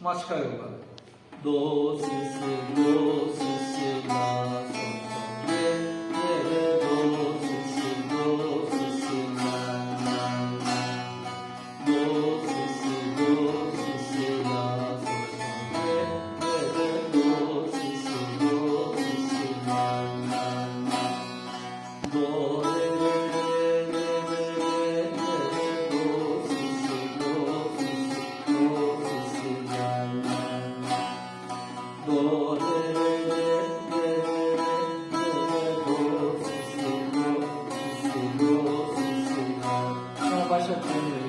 Maçka yolları. Do, si, si, do, si, si, la, sol, sol, ye, ye, re, do, si, si, do, do re re re re re do si si do si si do si si la. Sonra başlatın.